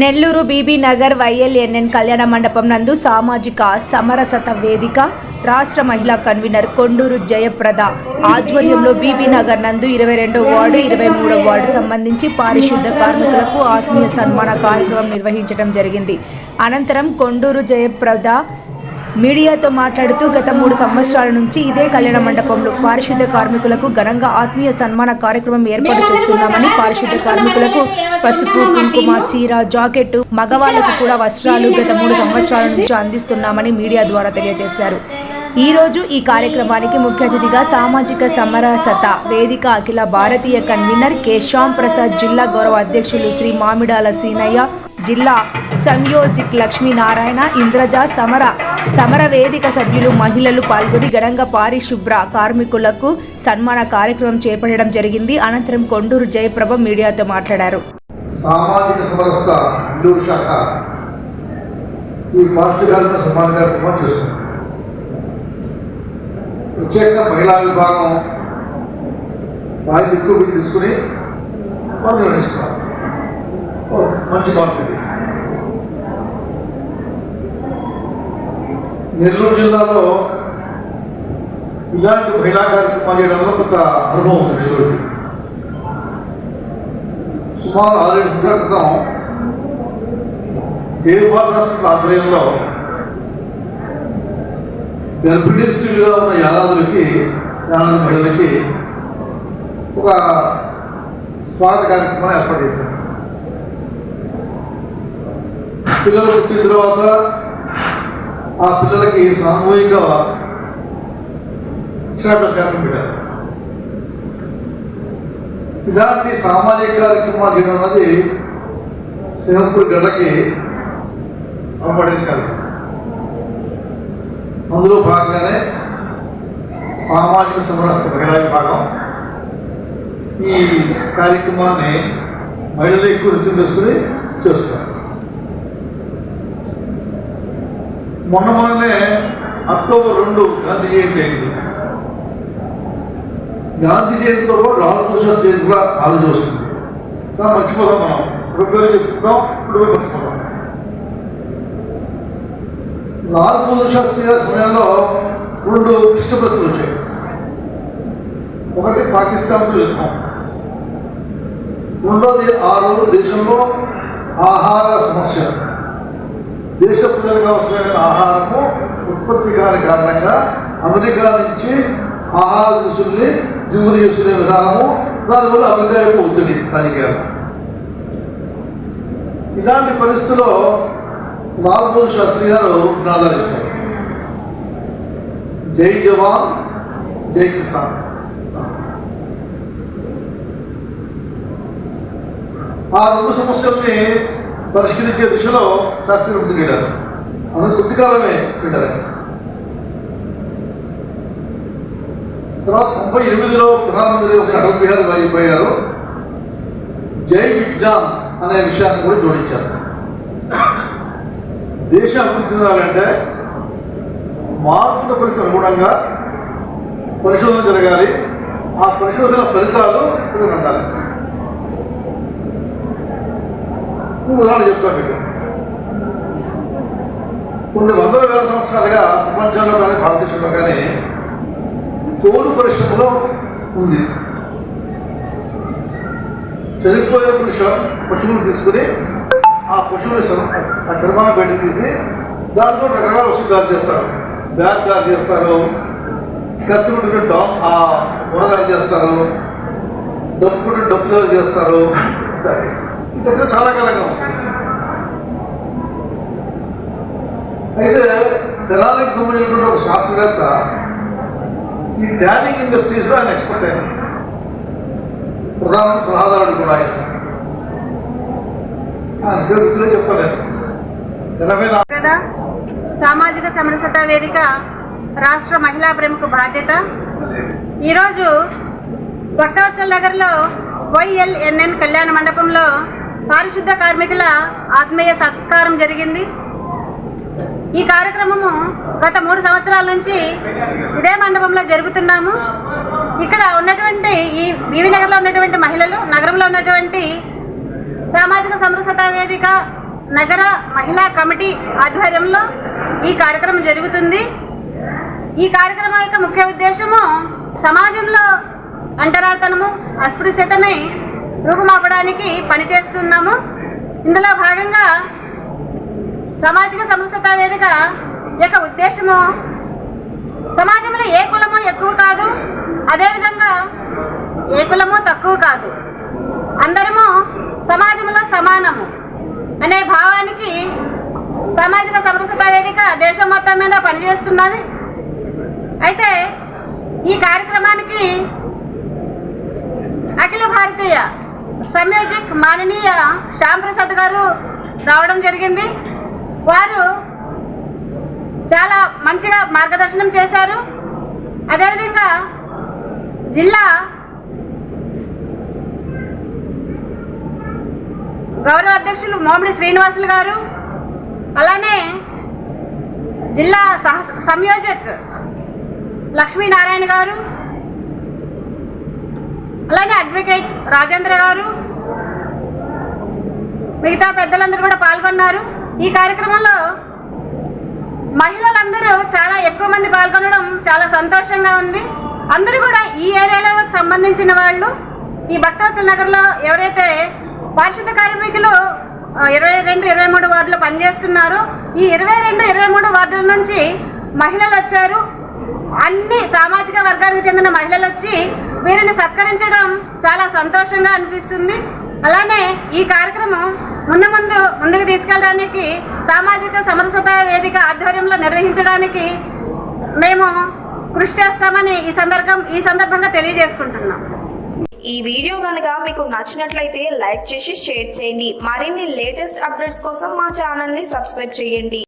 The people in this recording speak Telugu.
నెల్లూరు బీబీ నగర్ వైఎల్ఎన్ఎన్ కళ్యాణ మండపం నందు సామాజిక సమరసత వేదిక రాష్ట్ర మహిళా కన్వీనర్ కొండూరు జయప్రద ఆధ్వర్యంలో బీబీ నగర్ నందు ఇరవై రెండో వార్డు ఇరవై మూడో వార్డు సంబంధించి పారిశుద్ధ కార్మికులకు ఆత్మీయ సన్మాన కార్యక్రమం నిర్వహించడం జరిగింది. అనంతరం కొండూరు జయప్రద మీడియాతో మాట్లాడుతూ గత మూడు సంవత్సరాల నుంచి ఇదే కళ్యాణ మండపంలో పారిశుద్ధ కార్మికులకు ఘనంగా ఆత్మీయ సన్మాన కార్యక్రమం ఏర్పాటు చేస్తున్నామని పారిశుద్ధ కార్మికులకు పసుపు కుంకుమ చీర జాకెట్ మగవాళ్ళకు కూడా వస్త్రాలు గత మూడు సంవత్సరాల నుంచి అందిస్తున్నామని మీడియా ద్వారా తెలియజేశారు. ఈ రోజు ఈ కార్యక్రమానికి ముఖ్య అతిథిగా సామాజిక సమరసత వేదిక అఖిల భారతీయ కన్వీనర్ కె శ్యామ్ ప్రసాద్ జిల్లా గౌరవ అధ్యక్షులు శ్రీ మామిడాల సీనయ్య జిల్లా సంయోజిక్ లక్ష్మీనారాయణ ఇంద్రజ సమర సమర వేదిక సభ్యులు మహిళలు పాల్గొని ఘనంగా పారిశుభ్ర కార్మికులకు సన్మాన కార్యక్రమం చేపట్టడం జరిగింది. అనంతరం కొండూరు జయప్రభ మీడియాతో మాట్లాడారు. సామాజిక సమరస్త నెల్లూరు శాఖ ఈ పార్టీగాలను సన్మాన కార్యక్రమం చేస్తుంది. ప్రత్యేక మహిళా విభాగం బాధ్యత తీసుకుని వాళ్ళు నిర్వహిస్తున్నారు మంచి మార్పు ఇది. నెల్లూరు జిల్లాలో ఇలాంటి మహిళా కార్యక్రమాలు చేయడంలో కొంత అనుభవం ఉంది నెల్లూరు సుమారు ఆరేడు సంవత్సరాల క్రితం జయపాల్ హాస్పిటల్ ఆధ్వర్యంలో గర్భిణీ స్త్రీలుగా ఉన్న యానాదులకి యానాది మహిళలకి ఒక స్వాగత కార్యక్రమాన్ని ఏర్పాటు చేశారు. పిల్లలు పుట్టిన తర్వాత ఆ పిల్లలకి సామూహిక అక్షరాభ్యాస పెట్టారు. ఇలాంటి సామాజిక కార్యక్రమాలు చేయడం అన్నది సింహపూర్ గడ్డకి అలవాటైన కాదు అందులో భాగంగానే సామాజిక సమరస్త మహిళా విభాగం ఈ కార్యక్రమాన్ని మహిళలు ఎక్కువ నృత్యం చేసుకుని చేస్తున్నారు. మొన్న మొన్ననే అక్టోబర్ రెండు గాంధీ జయంతి అయింది. గాంధీ జయంతితో పాటు లాల్ బహదూర్ జయంతి కూడా ఆలోచన వస్తుంది. చాలా మర్చిపోతాం మనం. ఒక చెప్పుకుంటాం ఇప్పుడు మర్చిపోతాం. లాల్ బహదూర్ శాస్త్రి గారి సమయంలో రెండు క్లిష్ట ప్రశ్నలు వచ్చాయి. ఒకటి పాకిస్తాన్తో యుద్ధం. రెండోది ఆ రోజు దేశంలో ఆహార సమస్య దేశ ప్రజలకు అవసరమైన ఆహారము ఉత్పత్తి కాని కారణంగా అమెరికా నుంచి ఆహార దినుసుల్ని దిగుమతి చేసుకునే విధానము దానివల్ల అమెరికా యొక్క ఒత్తిడి రాజకీయాలు. ఇలాంటి పరిస్థితుల్లో లాల్ శాస్త్రి గారు ప్రాధాన్యత జై జవాన్ జై కిసాన్. ఆ రెండు సమస్యల్ని పరిష్కరించే దిశలో శాస్త్రి ముందుకెళ్ళారు అన్నది కొద్దికాలమే వెళ్ళారు. తర్వాత తొంభై ఎనిమిదిలో ప్రధానమంత్రి ఒక అటల్ బిహారీ వాజ్పేయి గారు జై విజ్ఞాన్ అనే విషయాన్ని కూడా జోడించారు. దేశ అభివృద్ధి చెందాలంటే మారుతున్న పరిస్థితి అనుగుణంగా పరిశోధన జరగాలి. ఆ పరిశోధన ఫలితాలు ఉండాలి అందాలి ఇంకో ఉదాహరణ చెప్తాను మీకు. కొన్ని వందల వేల సంవత్సరాలుగా ప్రపంచంలో కానీ భారతదేశంలో కానీ తోలు పరిశ్రమలో ఉంది. చనిపోయిన పురుష పశువులు తీసుకుని ఆ పశువుల ఆ చర్మాన్ని బయట తీసి దాంతో రకరకాల వస్తువులు తయారు చేస్తారు. బ్యాగ్ తయారు చేస్తారు. కత్తి ఉంటే ఆ ఉర తయారు చేస్తారు. డబ్బు తయారు డబ్బు తయారు చేస్తారు. ఇట్లా చాలా కాలంగా. అయితే తెనాలికి సంబంధించినటువంటి ఒక శాస్త్రవేత్త ఈ ట్యానింగ్ ఇండస్ట్రీస్లో ఆయన ఎక్స్పర్ట్ అయిన ప్రధాన సలహాదారుడు కూడా ఆయన. వృత్తిలో చెప్తాను ఎనభై సామాజిక సమరసత వేదిక రాష్ట్ర మహిళా ప్రముఖ బాధ్యత. ఈరోజు భక్తవత్సల్ నగర్లో వైఎల్ఎన్ఎన్ కళ్యాణ మండపంలో పారిశుద్ధ కార్మికుల ఆత్మీయ సత్కారం జరిగింది. ఈ కార్యక్రమము గత మూడు సంవత్సరాల నుంచి ఇదే మండపంలో జరుగుతున్నాము. ఇక్కడ ఉన్నటువంటి ఈ బీవీ నగర్లో ఉన్నటువంటి మహిళలు నగరంలో ఉన్నటువంటి సామాజిక సమరసత వేదిక నగర మహిళా కమిటీ ఆధ్వర్యంలో ఈ కార్యక్రమం జరుగుతుంది. ఈ కార్యక్రమం యొక్క ముఖ్య ఉద్దేశము సమాజంలో అంటరాతనము అస్పృశ్యతని రూపుమాపడానికి పనిచేస్తున్నాము. ఇందులో భాగంగా సామాజిక సమస్యత వేదిక యొక్క ఉద్దేశము సమాజంలో ఏ కులము ఎక్కువ కాదు అదేవిధంగా ఏ కులము తక్కువ కాదు. అందరము సమాజంలో సమానము అనే భావానికి సామాజిక సమరసత వేదిక దేశం మొత్తం మీద పనిచేస్తున్నది. అయితే ఈ కార్యక్రమానికి అఖిల భారతీయ సంయోజక్ మాననీయ శ్యామ్ ప్రసాద్ గారు రావడం జరిగింది. వారు చాలా మంచిగా మార్గదర్శనం చేశారు. అదేవిధంగా జిల్లా గౌరవ అధ్యక్షులు మోమిడి శ్రీనివాసులు గారు అలానే జిల్లా సహ సంయోజక్ లక్ష్మీనారాయణ గారు అడ్వకేట్ రాజేంద్ర గారు మిగతా పెద్దలందరూ కూడా పాల్గొన్నారు. ఈ కార్యక్రమంలో మహిళలందరూ చాలా ఎక్కువ మంది పాల్గొనడం చాలా సంతోషంగా ఉంది. అందరూ కూడా ఈ ఏరియాలకు సంబంధించిన వాళ్ళు ఈ భక్తవత్సల నగర్లో ఎవరైతే పారిశుద్ధ కార్మికులు ఇరవై రెండు ఇరవై మూడు వార్డులో పనిచేస్తున్నారు ఈ ఇరవై రెండు ఇరవై మూడు వార్డుల నుంచి మహిళలు వచ్చారు. అన్ని సామాజిక వర్గానికి చెందిన మహిళలు వచ్చి వీరిని సత్కరించడం చాలా సంతోషంగా అనిపిస్తుంది. అలానే ఈ కార్యక్రమం ముందు ముందు ముందుకు తీసుకెళ్ళడానికి సామాజిక సమరసత వేదిక ఆధ్వర్యంలో నిర్వహించడానికి మేము కృషి చేస్తామని ఈ సందర్భం ఈ సందర్భంగా తెలియజేసుకుంటున్నాం. ఈ వీడియో కనుక మీకు నచ్చినట్లయితే లైక్ చేసి షేర్ చేయండి. మరిన్ని లేటెస్ట్ అప్డేట్స్ కోసం మా ఛానల్ని సబ్స్క్రైబ్ చేయండి.